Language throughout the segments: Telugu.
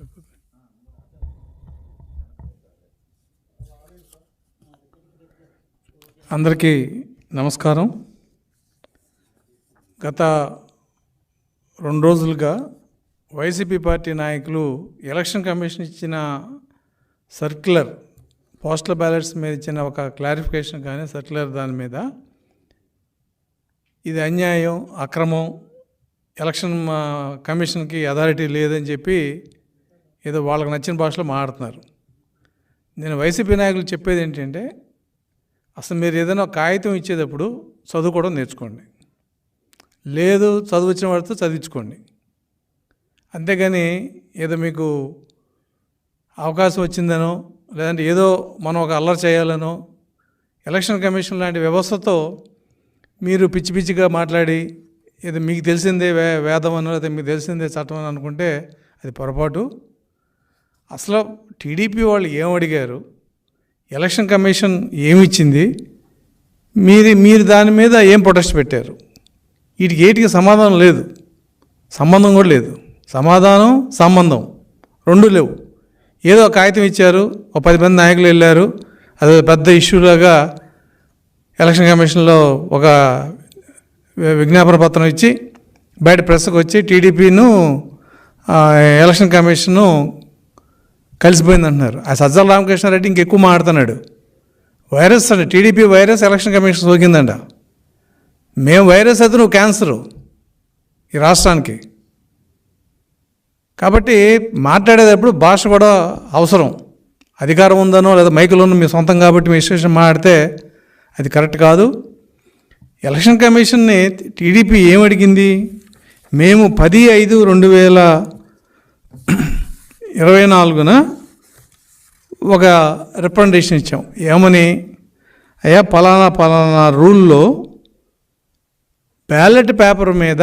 సరిపోతుంది అందరికీ నమస్కారం. గత రెండు రోజులుగా వైసీపీ పార్టీ నాయకులు ఎలక్షన్ కమిషన్ ఇచ్చిన సర్క్యులర్ పోస్టల్ బ్యాలెట్స్ మీద ఇచ్చిన ఒక క్లారిఫికేషన్ కానీ సర్క్యులర్ దాని మీద ఇది అన్యాయం అక్రమం ఎలక్షన్ మా కమిషన్కి అథారిటీ లేదని చెప్పి ఏదో వాళ్ళకి నచ్చిన భాషలో మాట్లాడుతున్నారు. నేను వైసీపీ నాయకులు చెప్పేది ఏంటంటే అసలు మీరు ఏదైనా కాగితం ఇచ్చేటప్పుడు చదువుకోవడం నేర్చుకోండి. లేదు చదువు వచ్చిన వాడితో చదివించుకోండి. అంతేగాని ఏదో మీకు అవకాశం వచ్చిందనో లేదంటే ఏదో మనం ఒక అల్లరి చేయాలనో ఎలక్షన్ కమిషన్ లాంటి వ్యవస్థతో మీరు పిచ్చి పిచ్చిగా మాట్లాడి ఏదో మీకు తెలిసిందే వే వేదం అనో లేదా మీకు తెలిసిందే చట్టం అని అనుకుంటే అది పొరపాటు. అసలు టీడీపీ వాళ్ళు ఏం అడిగారు? ఎలక్షన్ కమిషన్ ఏమిచ్చింది? మీది మీరు దాని మీద ఏం ప్రొటెస్ట్ పెట్టారు? వీటికి ఏటికి సమాధానం లేదు. సంబంధం కూడా లేదు. సమాధానం సంబంధం రెండు లేవు. ఏదో ఒక కాగితం ఇచ్చారు ఒక పది మంది నాయకులు వెళ్ళారు అది పెద్ద ఇష్యూలాగా ఎలక్షన్ కమిషన్లో ఒక విజ్ఞాపన పత్రం ఇచ్చి బయట ప్రెస్కి వచ్చి టీడీపీను ఎలక్షన్ కమిషను కలిసిపోయింది అంటున్నారు. ఆ సజ్జల రామకృష్ణారెడ్డి ఇంకెక్కువ మాడుతున్నాడు వైరస్ అండి టీడీపీ వైరస్ ఎలక్షన్ కమిషన్ సోకిందంట. మేము వైరస్ అయితే నువ్వు క్యాన్సరు ఈ రాష్ట్రానికి. కాబట్టి మాట్లాడేటప్పుడు భాష కూడా అవసరం. అధికారం ఉందనో లేదా మైకులోనో మీ సొంతం కాబట్టి మీ విశేషం మాట్లాడితే అది కరెక్ట్ కాదు. ఎలక్షన్ కమిషన్ని టీడీపీ ఏమడిగింది మేము పది ఐదు రెండు వేల ఇరవై నాలుగున ఒక రిప్రజెంటేషన్ ఇచ్చాం. ఏమని? అయ్యా పలానా పలానా రూల్లో బ్యాలెట్ పేపర్ మీద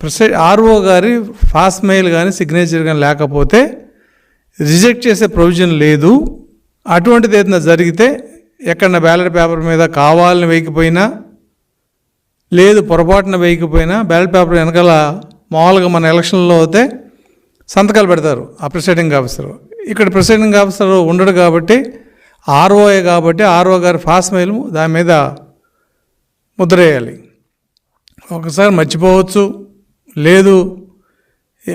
ప్రెసై ఆర్ఓ గారి ఫాస్ట్ మెయిల్ కానీ సిగ్నేచర్ కానీ లేకపోతే రిజెక్ట్ చేసే ప్రొవిజన్ లేదు. అటువంటిది ఏదైనా జరిగితే ఎక్కడన్నా బ్యాలెట్ పేపర్ మీద కావాలని వేయకపోయినా లేదు పొరపాటున వేయకపోయినా బ్యాలెట్ పేపర్ వెనకాల మామూలుగా మన ఎలక్షన్లో అయితే సంతకాలు పెడతారు ఆ ప్రిసైడింగ్ ఆఫీసర్. ఇక్కడ ప్రిసైడింగ్ ఆఫీసర్ ఉండడు కాబట్టి ఆర్ఓఏ కాబట్టి ఆర్ఓ గారి ఫాస్ట్ మెయిల్ దాని మీద ముద్ర వేయాలి. ఒకసారి మర్చిపోవచ్చు లేదు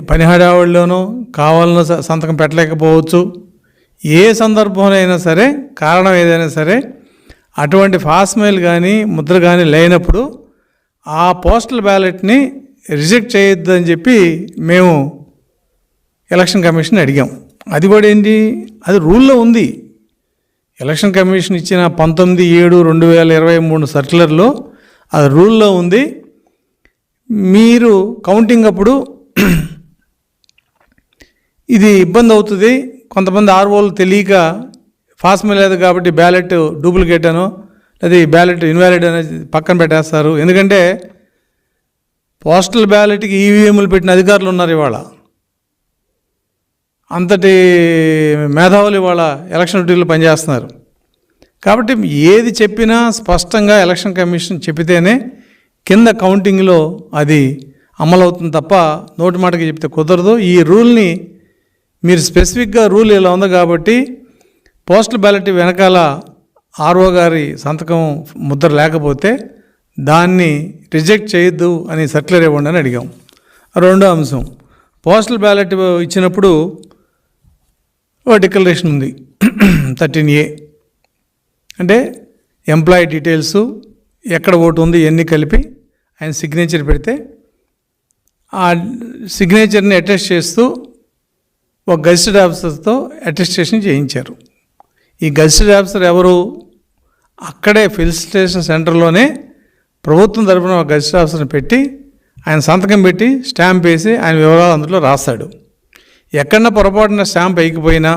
పని హడావుడిలోనో కావాలనో స- సంతకం పెట్టలేకపోవచ్చు. ఏ సందర్భంలో అయినా సరే కారణం ఏదైనా సరే అటువంటి ఫాస్ట్ మెయిల్ కానీ ముద్ర కానీ లేనప్పుడు ఆ పోస్టల్ బ్యాలెట్ని రిజెక్ట్ చేయొద్దు అని చెప్పి మేము ఎలక్షన్ కమిషన్ అడిగాం. అది కూడా ఏంటి? అది రూల్లో ఉంది. ఎలక్షన్ కమిషన్ ఇచ్చిన పంతొమ్మిది ఏడు రెండు వేల ఇరవై మూడు సర్క్యులర్లో అది రూల్లో ఉంది. మీరు కౌంటింగ్ అప్పుడు ఇది ఇబ్బంది అవుతుంది. కొంతమంది ఆర్ఓలు తెలియక ఫాస్ట్ లేదు కాబట్టి బ్యాలెట్ డూప్లికేట్ అనో లేదా ఈ బ్యాలెట్ ఇన్వాలిడ్ అనేది పక్కన పెట్టేస్తారు. ఎందుకంటే పోస్టల్ బ్యాలెట్కి ఈవీఎంలు పెట్టిన అధికారులు ఉన్నారు ఇవాళ. అంతటి మేధావులు ఇవాళ ఎలక్షన్ డ్యూటీలో పనిచేస్తున్నారు. కాబట్టి ఏది చెప్పినా స్పష్టంగా ఎలక్షన్ కమిషన్ చెప్పితేనే కింద కౌంటింగ్లో అది అమలవుతుంది తప్ప నోటి మాటకి చెప్తే కుదరదు. ఈ రూల్ని మీరు స్పెసిఫిక్గా రూల్ ఇలా ఉంది కాబట్టి పోస్టల్ బ్యాలెట్ వెనకాల ఆర్ఓ గారి సంతకం ముద్ర లేకపోతే దాన్ని రిజెక్ట్ చేయొద్దు అని సర్క్యులర్ ఇవ్వండి అని అడిగాం. రెండో అంశం పోస్టల్ బ్యాలెట్ ఇచ్చినప్పుడు డిక్లరేషన్ ఉంది. Thirteen A. అంటే ఎంప్లాయీ డీటెయిల్స్ ఎక్కడ ఓటు ఉంది ఎన్ని కలిపి ఆయన సిగ్నేచర్ పెడితే ఆ సిగ్నేచర్ని అటెస్ట్ చేస్తూ ఒక గజిస్టెడ్ ఆఫీసర్తో అటెస్టేషన్ చేయించారు. ఈ గజిస్టెడ్ ఆఫీసర్ ఎవరు? అక్కడే ఫిల్ స్టేషన్ సెంటర్లోనే ప్రభుత్వం తరపున ఒక గజిస్టెడ్ ఆఫీసర్ని పెట్టి ఆయన సంతకం పెట్టి స్టాంప్ వేసి ఆయన వివరాలు అందులో రాస్తాడు. ఎక్కడన్నా పొరపాటున స్టాంప్ వేయకపోయినా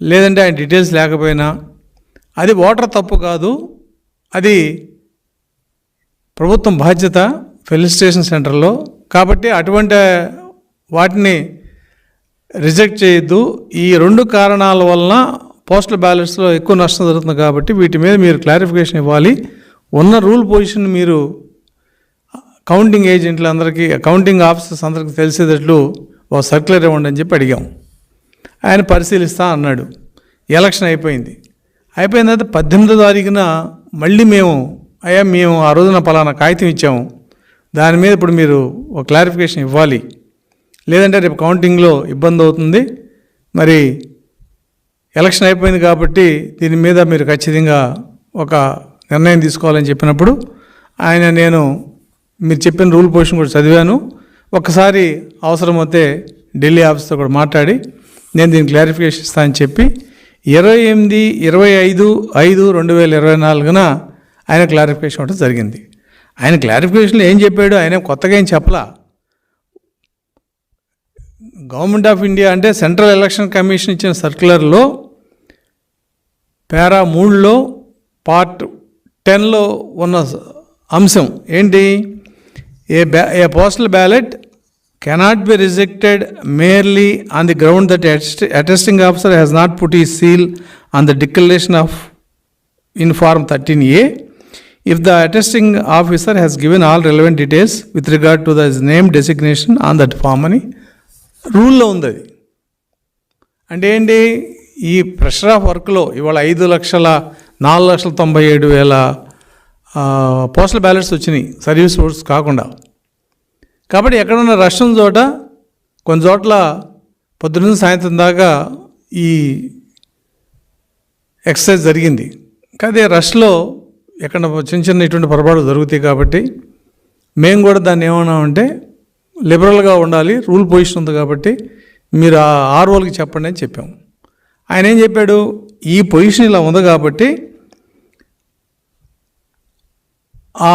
లేదంటే ఆయన డీటెయిల్స్ లేకపోయినా అది ఓటర్ తప్పు కాదు అది ప్రభుత్వం బాధ్యత ఫెలిస్టేషన్ సెంటర్లో. కాబట్టి అటువంటి వాటిని రిజెక్ట్ చేయొద్దు. ఈ రెండు కారణాల వలన పోస్టల్ బ్యాలెట్స్లో ఎక్కువ నష్టం జరుగుతుంది కాబట్టి వీటి మీద మీరు క్లారిఫికేషన్ ఇవ్వాలి. ఉన్న రూల్ పొజిషన్ మీరు కౌంటింగ్ ఏజెంట్లు అందరికీ కౌంటింగ్ ఆఫీసర్స్ అందరికీ తెలిసేటట్లు ఓ సర్క్యులర్ ఇవ్వండి అని చెప్పి అడిగాం. ఆయన పరిశీలిస్తా అన్నాడు. ఎలక్షన్ అయిపోయింది. అయిపోయిన తర్వాత పద్దెనిమిదో తారీఖున మళ్ళీ మేము అయ్యా మేము ఆ రోజున పలానా కాగితం ఇచ్చాము. దాని మీద ఇప్పుడు మీరు ఒక క్లారిఫికేషన్ ఇవ్వాలి. లేదంటే రేపు కౌంటింగ్లో ఇబ్బంది అవుతుంది. మరి ఎలక్షన్ అయిపోయింది కాబట్టి దీని మీద మీరు ఖచ్చితంగా ఒక నిర్ణయం తీసుకోవాలని చెప్పినప్పుడు ఆయన నేను మీరు చెప్పిన రూల్ పొజిషన్ కూడా చదివాను. ఒక్కసారి అవసరమైతే ఢిల్లీ ఆఫీస్తో కూడా మాట్లాడి నేను దీని క్లారిఫికేషన్ ఇస్తానని చెప్పి ఇరవై ఎనిమిది ఇరవై ఐదు ఐదు రెండు వేల ఇరవై నాలుగున ఆయన క్లారిఫికేషన్ ఇవ్వడం జరిగింది. ఆయన క్లారిఫికేషన్లో ఏం చెప్పాడు? ఆయన కొత్తగా ఏం చెప్పలా? గవర్నమెంట్ ఆఫ్ ఇండియా అంటే సెంట్రల్ ఎలక్షన్ కమిషన్ ఇచ్చిన సర్క్యులర్లో పేరా మూడులో పార్ట్ టెన్లో ఉన్న అంశం ఏంటి? ఏ బ్యా a postal ballot cannot be rejected merely on the ground that attesting officer has not put the seal on the declaration of in form thirteen A if the attesting officer given given all details details with to to the name designation on that form అని రూల్లో ఉంది అది అంటే ఏంటి ఈ ప్రెషర్ ఆఫ్ వర్క్లో ఇవాళ ఐదు లక్షల నాలుగు లక్షల తొంభై ఏడు వేల పోస్టల్ బ్యాలెట్స్ వచ్చినాయి సర్వీస్ ఓట్స్ కాకుండా. కాబట్టి ఎక్కడన్నా రష్ ఉన్న చోట కొన్ని చోట్ల పొద్దున్న సాయంత్రం దాకా ఈ ఎక్సర్సైజ్ జరిగింది. కానీ రష్లో ఎక్కడ చిన్న చిన్న ఇటువంటి పొరపాటు జరుగుతాయి కాబట్టి మేము కూడా దాన్ని ఏమన్నామంటే లిబరల్గా ఉండాలి రూల్ పొజిషన్ ఉంది కాబట్టి మీరు ఆ ఆర్ఓలకి చెప్పండి అని చెప్పాం ఆయన ఏం చెప్పాడు? ఈ పొజిషన్ ఇలా ఉంది కాబట్టి ఆ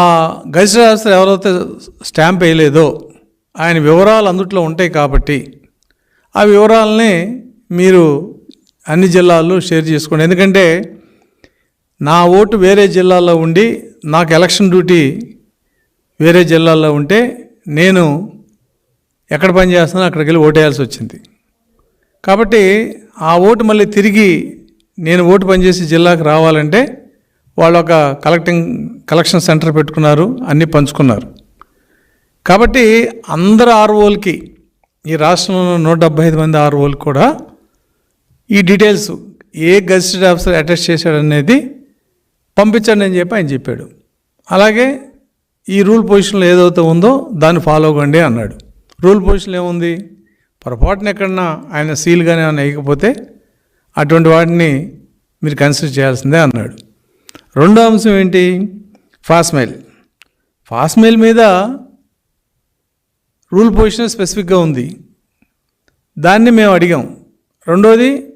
గజెట్ ఎవరైతే స్టాంప్ వేయలేదో ఆయన వివరాలు అందుట్లో ఉంటాయి కాబట్టి ఆ వివరాలని మీరు అన్ని జిల్లాల్లో షేర్ చేసుకోండి. ఎందుకంటే నా ఓటు వేరే జిల్లాలో ఉండి నాకు ఎలక్షన్ డ్యూటీ వేరే జిల్లాలో ఉంటే నేను ఎక్కడ పని చేస్తున్నానో అక్కడికి వెళ్ళి ఓటేయాల్సి వచ్చింది. కాబట్టి ఆ ఓటు మళ్ళీ తిరిగి నేను ఓటు పనిచేసే జిల్లాకు రావాలంటే వాళ్ళు ఒక కలెక్టింగ్ కలెక్షన్ సెంటర్ పెట్టుకున్నారు అన్నీ పంచుకున్నారు. కాబట్టి అందరు ఆర్ఓలకి ఈ రాష్ట్రంలో నూట డెబ్బై ఐదు మంది ఆర్ఓలకి కూడా ఈ details A gazetted officer attest చేశాడనేది పంపించండి అని చెప్పి ఆయన చెప్పాడు. అలాగే ఈ రూల్ పొజిషన్లో ఏదైతే ఉందో దాన్ని ఫాలో అవ్వండి అన్నాడు. రూల్ పొజిషన్ ఏముంది? పొరపాటున ఎక్కడన్నా ఆయన సీల్ కానీ ఏమైనా వేయకపోతే అటువంటి వాటిని మీరు కన్సిడర్ చేయాల్సిందే అన్నాడు. రెండో అంశం ఏంటి? ఫాస్మెయిల్ ఫాస్మెయిల్ మీద రూల్ పొజిషన్ స్పెసిఫిక్గా ఉంది. దాన్ని మేము అడిగాం. రెండోది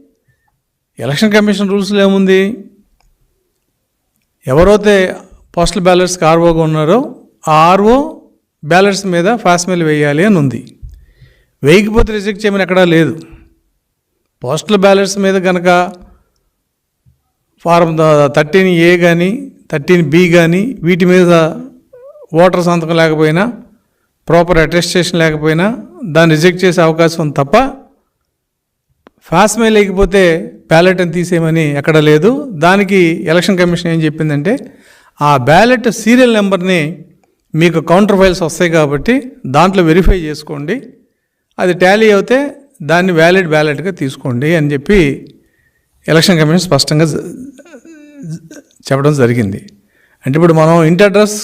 ఎలక్షన్ కమిషన్ రూల్స్లో ఏముంది? ఎవరైతే పోస్టల్ బ్యాలెట్స్కి ఆర్ఓగా ఉన్నారో ఆ ఆర్ఓ బ్యాలెట్స్ మీద ఫాస్మెయిల్ వేయాలి అని ఉంది. వేయకపోతే రిజెక్ట్ చేయమని ఎక్కడా లేదు. పోస్టల్ బ్యాలెట్స్ మీద కనుక ఫారం థర్టీన్ ఏ కానీ థర్టీన్ బి కానీ వీటి మీద ఓటర్ సంతకం లేకపోయినా ప్రాపర్ అటెస్టేషన్ లేకపోయినా దాన్ని రిజెక్ట్ చేసే అవకాశం ఉంది తప్ప ఫాస్మెయిల్ లేకపోతే బ్యాలెట్ అని తీసేయమని ఎక్కడ లేదు. దానికి ఎలక్షన్ కమిషన్ ఏం చెప్పిందంటే ఆ బ్యాలెట్ సీరియల్ నెంబర్ని మీకు కౌంటర్ ఫైల్స్ వస్తాయి కాబట్టి దాంట్లో వెరిఫై చేసుకోండి. అది టాలీ అవుతే దాన్ని వ్యాలిడ్ బ్యాలెట్గా తీసుకోండి అని చెప్పి ఎలక్షన్ కమిషన్ స్పష్టంగా చెప్పడం జరిగింది. అంటే ఇప్పుడు మనం ఇంటి అడ్రస్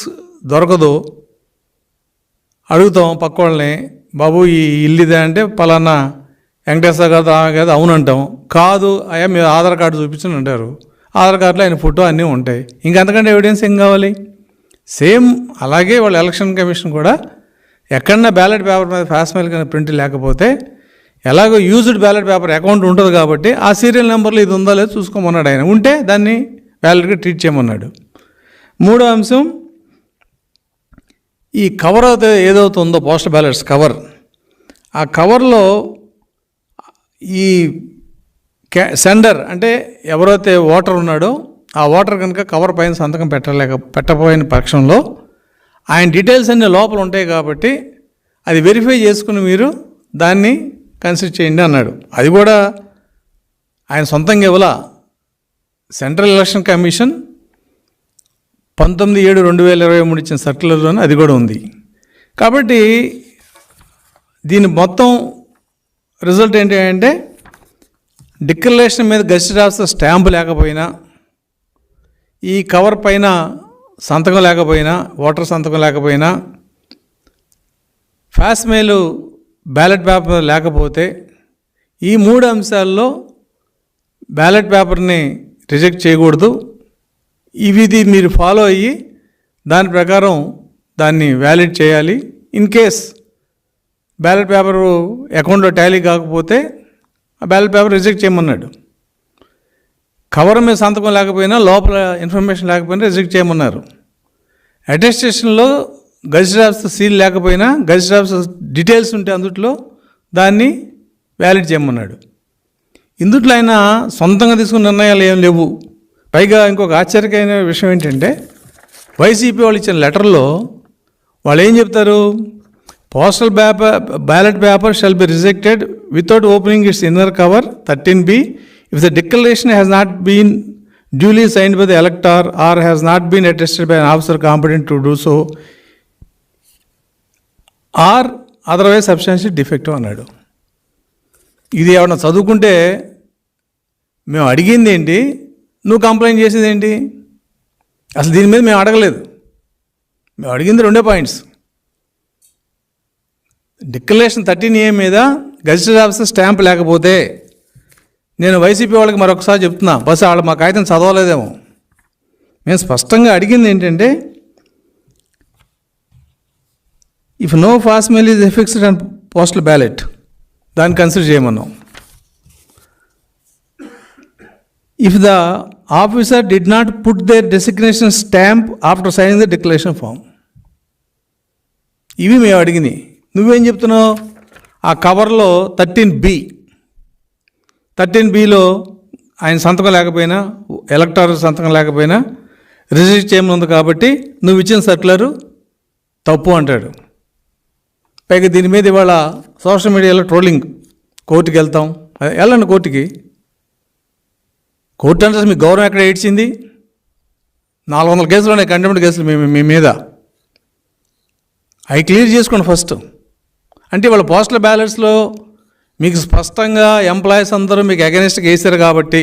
దొరకదు అడుగుతాం పక్క వాళ్ళని బాబు ఈ ఇల్లు ఇదే అంటే పలానా వెంకటేశ్వర గారు ఆమె కాదు అవునంటాం. కాదు అయ్యా మీరు ఆధార్ కార్డు చూపించని అంటారు. ఆధార్ కార్డులో ఆయన ఫోటో అన్నీ ఉంటాయి. ఇంకా అంతకంటే ఎవిడెన్స్ ఏం కావాలి? సేమ్ అలాగే వాళ్ళ ఎలక్షన్ కమిషన్ కూడా ఎక్కడన్నా బ్యాలెట్ పేపర్ మీద ఫాస్మెయిల్ కానీ ప్రింట్ లేకపోతే ఎలాగో యూజ్డ్ బ్యాలెట్ పేపర్ అకౌంట్ ఉంటుంది కాబట్టి ఆ సీరియల్ నెంబర్లో ఇది ఉందో లేదో చూసుకోమన్నాడు ఆయన. ఉంటే దాన్ని వ్యాలిడ్గా ట్రీట్ చేయమన్నాడు. మూడో అంశం ఈ కవర్ అయితే ఏదైతే ఉందో పోస్టల్ బ్యాలెట్స్ కవర్ ఆ కవర్లో ఈ క్యా సెండర్ అంటే ఎవరైతే ఓటర్ ఉన్నాడో ఆ ఓటర్ కనుక కవర్ పైన సంతకం పెట్టలేక పెట్టపోయిన పక్షంలో ఆయన డీటెయిల్స్ అన్ని లోపల ఉంటాయి కాబట్టి అది వెరిఫై చేసుకుని మీరు దాన్ని కన్సిడర్ చేయండి అన్నాడు. అది కూడా ఆయన సొంతంగా ఇవ్వలా? సెంట్రల్ ఎలక్షన్ కమిషన్ పంతొమ్మిది ఏడు రెండు వేల ఇరవై మూడు ఇచ్చిన సర్క్యులర్లోనే అది కూడా ఉంది. కాబట్టి దీన్ని మొత్తం రిజల్ట్ ఏంటి అంటే డిక్లరేషన్ మీద గెస్ట్ రాసిన స్టాంపు లేకపోయినా ఈ కవర్ పైన సంతకం లేకపోయినా ఓటర్ సంతకం లేకపోయినా ఫ్యాస్ మెయిల్ బ్యాలెట్ పేపర్ లేకపోతే ఈ మూడు అంశాల్లో బ్యాలెట్ పేపర్ని రిజెక్ట్ చేయకూడదు. ఇవిది మీరు ఫాలో అయ్యి దాని ప్రకారం దాన్ని వ్యాలిడ్ చేయాలి. ఇన్ కేస్ బ్యాలెట్ పేపరు అకౌంట్లో టాలీ కాకపోతే ఆ బ్యాలెట్ పేపర్ రిజెక్ట్ చేయమన్నాడు. కవర్ మీద సంతకం లేకపోయినా లోపల ఇన్ఫర్మేషన్ లేకపోయినా రిజెక్ట్ చేయమన్నారు. అటెస్టేషన్లో గజిట్ సీల్ లేకపోయినా గజిట్ డీటెయిల్స్ ఉంటే అందుట్లో దాన్ని వ్యాలిడ్ చేయమన్నాడు. ఇందుట్లో ఆయన సొంతంగా తీసుకున్న నిర్ణయాలు ఏం లేవు. పైగా ఇంకొక ఆశ్చర్యకరమైన విషయం ఏంటంటే వైసీపీ వాళ్ళు ఇచ్చిన లెటర్లో వాళ్ళు ఏం చెప్తారు? Postal paper ballot paper shall be rejected without opening its inner cover thirteen B. If the declaration has not been duly signed by the elector or has not been attested by an officer competent to do so or otherwise substantial defective అన్నాడు. ఇది ఏమన్నా చదువుకుంటే మేము అడిగింది ఏంటి నువ్వు కంప్లైంట్ చేసేది ఏంటి అసలు దీని మీద మేము అడగలేదు. మేము అడిగింది రెండే పాయింట్స్ డిక్లరేషన్ థర్టీన్ ఏ మీద గజిస్టర్ ఆఫీసర్ స్టాంప్ లేకపోతే నేను వైసీపీ వాళ్ళకి మరొకసారి చెప్తున్నా బస్ వాళ్ళు మా కాగితం చదవలేదేమో. మేము స్పష్టంగా అడిగింది ఏంటంటే if no fast mail is affixed and postal ballot దాన్ని consider చేయమన్నాం. If the officer did not put their designation stamp after sign the declaration form ఇవి మేము అడిగినాయి నువ్వేం చెప్తున్నావు? ఆ కవర్లో థర్టీన్ బి. థర్టీన్ బిలో ఆయన సంతకం లేకపోయినా ఎలక్టార్ సంతకం లేకపోయినా రిజిస్టర్ చేయమని ఉంది కాబట్టి నువ్వు ఇచ్చిన సర్కులరు తప్పు అంటాడు. పైగా దీని మీద ఇవాళ సోషల్ మీడియాలో ట్రోలింగ్. కోర్టుకి వెళ్తాం. వెళ్ళండి కోర్టుకి. కోర్టు అంటే మీ గౌరవం ఎక్కడ ఏడ్చింది? నాలుగు వందల కేసులు ఉన్నాయి కంటెంప్ట్ కేసులు మీ మీ మీద. అవి క్లియర్ చేసుకోండి ఫస్ట్. అంటే వాళ్ళ పోస్టల్ బ్యాలెట్స్లో మీకు స్పష్టంగా ఎంప్లాయీస్ అందరూ మీకు అగెనిస్ట్గా వేశారు కాబట్టి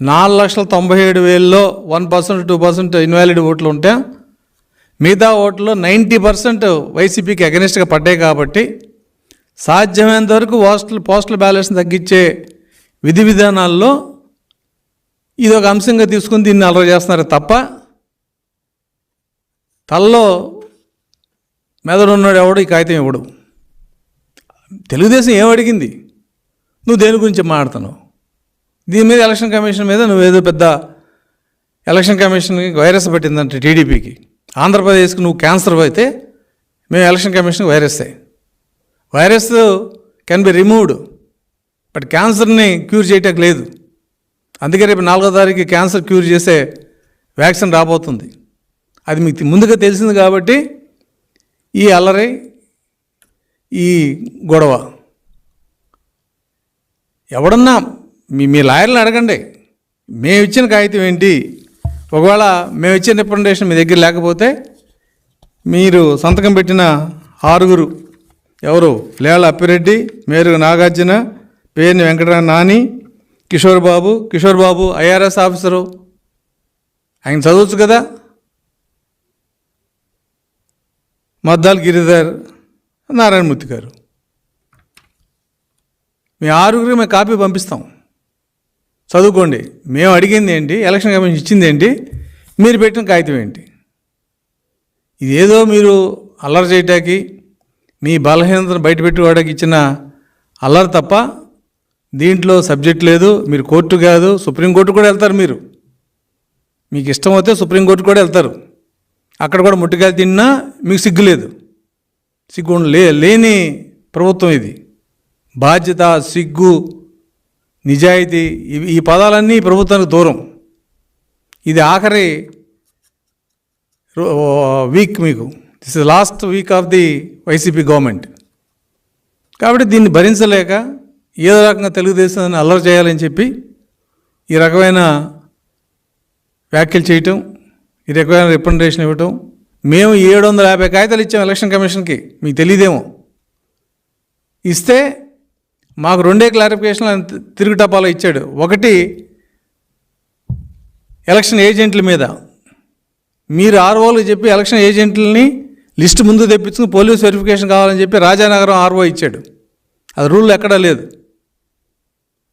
నాలుగు లక్షల తొంభై ఏడు వేలలో one percent two percent invalid ఓట్లు ఉంటే మిగతా ఓట్లు నైంటీ పర్సెంట్ వైసీపీకి అగెనిస్ట్గా పడ్డాయి కాబట్టి సాధ్యమైనంత వరకు పోస్టల్ పోస్టల్ బ్యాలెట్స్ని తగ్గించే విధి విధానాల్లో ఇది ఒక అంశంగా తీసుకుని దీన్ని అలవ చేస్తున్నారు తప్ప తల్లో మెదడు ఉన్నాడు ఎవడు ఈ కాగితం ఇవ్వడు తెలుగుదేశం ఏం అడిగింది? నువ్వు దేని గురించి మాట్లాడుతున్నావు? దీని మీద ఎలక్షన్ కమిషన్ మీద నువ్వేదో పెద్ద ఎలక్షన్ కమిషన్కి వైరస్ పెట్టిందంటే టీడీపీకి. ఆంధ్రప్రదేశ్కి నువ్వు క్యాన్సర్ అయితే మేము ఎలక్షన్ కమిషన్కి virus virus can be removed but క్యాన్సర్ని క్యూర్ చేయటం లేదు. అందుకే రేపు నాలుగో తారీఖు క్యాన్సర్ క్యూర్ చేసే వ్యాక్సిన్ రాబోతుంది. అది మీకు ముందుగా తెలిసింది కాబట్టి ఈ అల్లరి ఈ గొడవ. ఎవడన్నా మీ మీ లాయర్ని అడగండి. మేము ఇచ్చిన కాగితం ఏంటి? ఒకవేళ మేము ఇచ్చిన రిప్రజెంటేషన్ మీ దగ్గర లేకపోతే మీరు సంతకం పెట్టిన ఆరుగురు ఎవరు? Lella Appireddy Meru Nagarjuna Perni Venkatarama Nani Kishore Babu Kishore Babu IRS officer. ఆయన చదవచ్చు కదా? మద్దాల్ గిరిధర్ నారాయణమూర్తి గారు. మీ ఆరుగురు మేము కాపీ పంపిస్తాం. చదువుకోండి. మేము అడిగింది ఏంటి? ఎలక్షన్ కమిషన్ ఇచ్చింది ఏంటి? మీరు పెట్టిన కాగితం ఏంటి? ఇదేదో మీరు అల్లరి చేయటానికి మీ బలహీనతను బయటపెట్టుకోవడానికి ఇచ్చిన అల్లరి తప్ప దీంట్లో సబ్జెక్ట్ లేదు మీరు కోర్టు కాదు సుప్రీంకోర్టు కూడా వెళ్తారు మీరు. మీకు ఇష్టం అయితే సుప్రీంకోర్టు కూడా వెళ్తారు. అక్కడ కూడా ముట్టికాయలు తిన్నా మీకు సిగ్గు లేదు. సిగ్గు లే లేని ప్రభుత్వం ఇది. బాధ్యత సిగ్గు నిజాయితీ ఈ పదాలన్నీ ప్రభుత్వానికి దూరం. ఇది ఆఖరి రో- వీక్ మీకు. This is last week of the YCP government కాబట్టి దీన్ని భరించలేక ఏదో రకంగా తెలుగుదేశాన్ని అల్లరి చేయాలని చెప్పి ఈ రకమైన వ్యాఖ్యలు చేయటం ఈ రకమైన రిప్రజెంటేషన్ ఇవ్వటం మేము ఏడు వందల యాభై కాగితాలు ఇచ్చాం ఎలక్షన్ కమిషన్కి మీకు తెలియదేమో ఇస్తే మాకు రెండే క్లారిఫికేషన్లు ఆయన తిరుగు టపాలో ఇచ్చాడు. ఒకటి ఎలక్షన్ ఏజెంట్ల మీద. మీరు ఆర్ఓలు చెప్పి ఎలక్షన్ ఏజెంట్లని లిస్ట్ ముందు తెప్పించుకుని పోలీస్ వెరిఫికేషన్ కావాలని చెప్పి రాజానగరం ఆర్ఓ ఇచ్చాడు. అది రూల్ ఎక్కడా లేదు.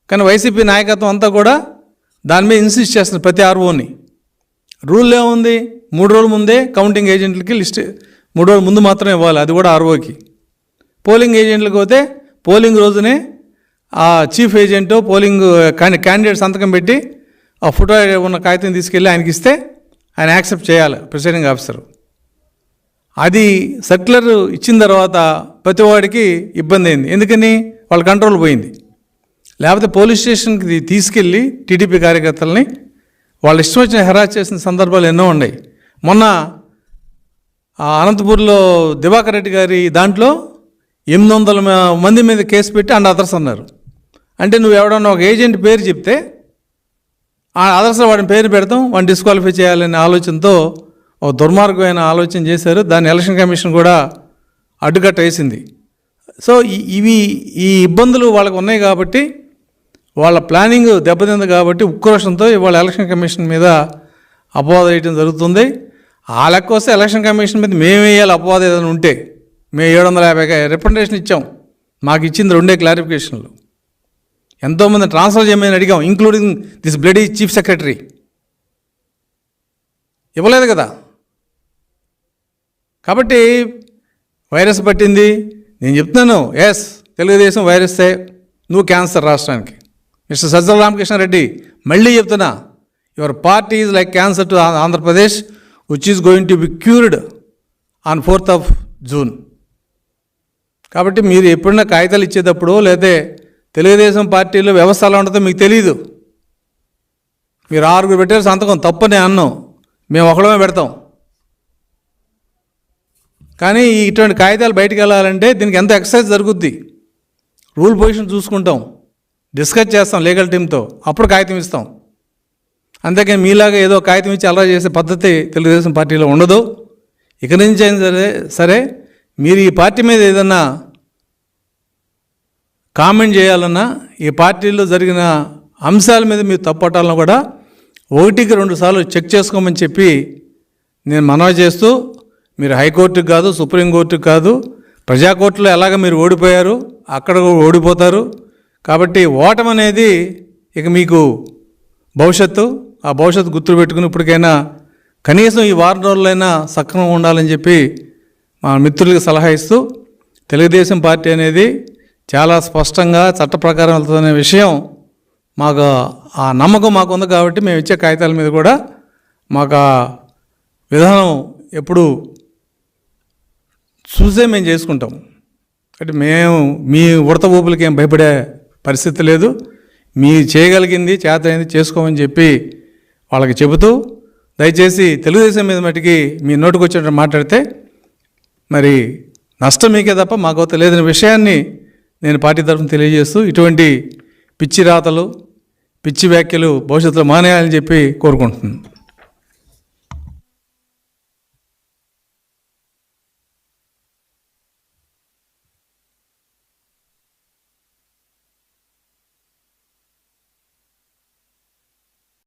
కానీ వైసీపీ నాయకత్వం అంతా కూడా దాని మీద ఇన్సిస్ట్ చేస్తుంది ప్రతి ఆర్ఓని రూల్ ఏముంది మూడు రోజుల ముందే కౌంటింగ్ ఏజెంట్లకి లిస్ట్ మూడు రోజుల ముందు మాత్రమే ఇవ్వాలి. అది కూడా ఆర్ఓకి పోలింగ్ ఏజెంట్లకు పోతే పోలింగ్ రోజునే ఆ చీఫ్ ఏజెంట్ పోలింగ్ క్యాండిడేట్ సంతకం పెట్టి ఆ ఫోటో ఉన్న కాగితం తీసుకెళ్ళి ఆయనకి ఇస్తే ఆయన యాక్సెప్ట్ చేయాలి. ప్రిసైడింగ్ ఆఫీసర్ అది సర్క్యులర్ ఇచ్చిన తర్వాత ప్రతివాడికి ఇబ్బంది అయింది. ఎందుకని? వాళ్ళ కంట్రోల్ పోయింది. లేకపోతే పోలీస్ స్టేషన్కి తీసుకెళ్ళి టీడీపీ కార్యకర్తలని వాళ్ళు ఇష్టం వచ్చిన హెరాస్ చేసిన సందర్భాలు ఎన్నో ఉన్నాయి. మొన్న అనంతపూర్లో దివాకర్ రెడ్డి గారి దాంట్లో ఎనిమిది వందల మంది మీద కేసు పెట్టి అండ్ అదర్స్ అన్నారు. అంటే నువ్వు ఎవడన్నా ఒక ఏజెంట్ పేరు చెప్తే ఆ అదర్స్ వాడిని పేరు పెడతాం వాడిని డిస్క్వాలిఫై చేయాలనే ఆలోచనతో ఒక దుర్మార్గమైన ఆలోచన చేశారు. దాన్ని ఎలక్షన్ కమిషన్ కూడా అడ్డుకట్ట వేసింది సో ఇవి ఈ ఇబ్బందులు వాళ్ళకు ఉన్నాయి కాబట్టి వాళ్ళ ప్లానింగ్ దెబ్బతింది కాబట్టి ఉక్రోషంతో ఇవాళ ఎలక్షన్ కమిషన్ మీద అపవాదం వేయడం జరుగుతుంది. ఆ లెక్క వస్తే ఎలక్షన్ కమిషన్ మీద మేము వేయాలి అపవాదం ఏదైనా ఉంటే. మేము ఏడు వందల యాభై రిప్రజెంటేషన్ ఇచ్చాం. మాకు ఇచ్చింది రెండే క్లారిఫికేషన్లు ఎంతోమంది ట్రాన్స్ఫర్ చేయమని అడిగాం including this bloody chief secretary ఇవ్వలేదు కదా. కాబట్టి వైరస్ పట్టింది. నేను చెప్తున్నాను ఎస్ తెలుగుదేశం వైరస్తే నువ్వు క్యాన్సర్ రాష్ట్రానికి. మిస్టర్ సజ్జల రామకృష్ణ రెడ్డి మళ్ళీ చెప్తున్నా your party is like cancer to Andhra Pradesh which is going to be cured on fourth of June కాబట్టి మీరు ఎప్పుడైనా కాగితాలు ఇచ్చేటప్పుడు లేతే తెలుగుదేశం పార్టీలో వ్యవస్థ ఎలా ఉంటుందో మీకు తెలియదు మీరు ఆరుగురు పెట్టారు సంతకం తప్పని అన్నాం. మేము ఒకళ్ళమే పెడతాం. కానీ ఇటువంటి కాగితాలు బయటకు వెళ్ళాలంటే దీనికి ఎంత ఎక్సర్సైజ్ జరుగుద్ది? రూల్ పొజిషన్ చూసుకుంటాం. డిస్కస్ చేస్తాం లీగల్ టీంతో అప్పుడు కాగితం ఇస్తాం. అంతేకాని మీలాగా ఏదో కాగితం ఇచ్చి అలా చేసే పద్ధతి తెలుగుదేశం పార్టీలో ఉండదు. ఇక నుంచి అయినా సరే సరే మీరు ఈ పార్టీ మీద ఏదన్నా కామెంట్ చేయాలన్నా ఈ పార్టీలో జరిగిన అంశాల మీద మీరు తప్పట్టాలన్నా కూడా ఒకటికి రెండు సార్లు చెక్ చేసుకోమని చెప్పి నేను మనవి చేస్తూ మీరు హైకోర్టుకు కాదు సుప్రీంకోర్టుకు కాదు ప్రజాకోర్టులో ఎలాగ మీరు ఓడిపోయారు అక్కడ కూడా ఓడిపోతారు. కాబట్టి ఓటం అనేది ఇక మీకు భవిష్యత్తు ఆ భవిష్యత్తు గుర్తు పెట్టుకుని ఇప్పటికైనా కనీసం ఈ వారం రోజులైనా సక్రమంగా ఉండాలని చెప్పి మా మిత్రులకు సలహా ఇస్తూ తెలుగుదేశం పార్టీ అనేది చాలా స్పష్టంగా చట్ట ప్రకారం వెళ్తుందనే విషయం మాకు ఆ నమ్మకం మాకు ఉంది కాబట్టి మేము ఇచ్చే కాగితాల మీద కూడా మాకు ఆ విధానం ఎప్పుడు చూసే మేము చేసుకుంటాం. అంటే మేము మీ ఉడత ఊపులకి ఏం భయపడే పరిస్థితి లేదు. మీ చేయగలిగింది చేతైంది చేసుకోమని చెప్పి వాళ్ళకి చెబుతూ దయచేసి తెలుగుదేశం మీద మటుకి మీ నోటుకు వచ్చినట్టు మాట్లాడితే మరి నష్టం మీకే తప్ప మాకు లేదనే విషయాన్ని నేను పార్టీ తరఫున తెలియజేస్తూ ఇటువంటి పిచ్చి రాతలు పిచ్చి వ్యాఖ్యలు భవిష్యత్తులో మానేయాలని చెప్పి కోరుకుంటున్నాను.